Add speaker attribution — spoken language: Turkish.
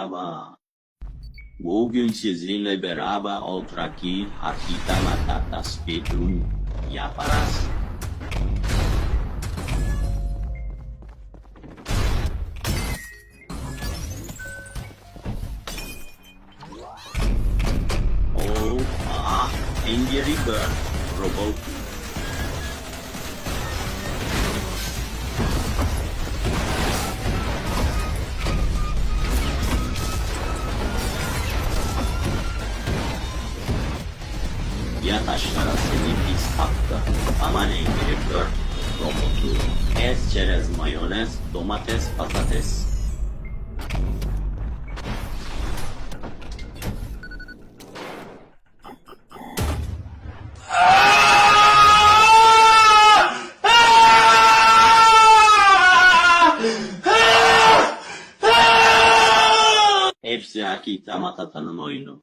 Speaker 1: Merhaba. Bugün sizinle beraber Ultraki Hakita Matata Speedrun yaparız. Oh, ah, Angry Bird Robot. Ya taşlara seni pis attı. Aman Angry Bird robotu. Ez çerez mayonez, domates, patates. Hepsi Akita Matata'nın oyunu.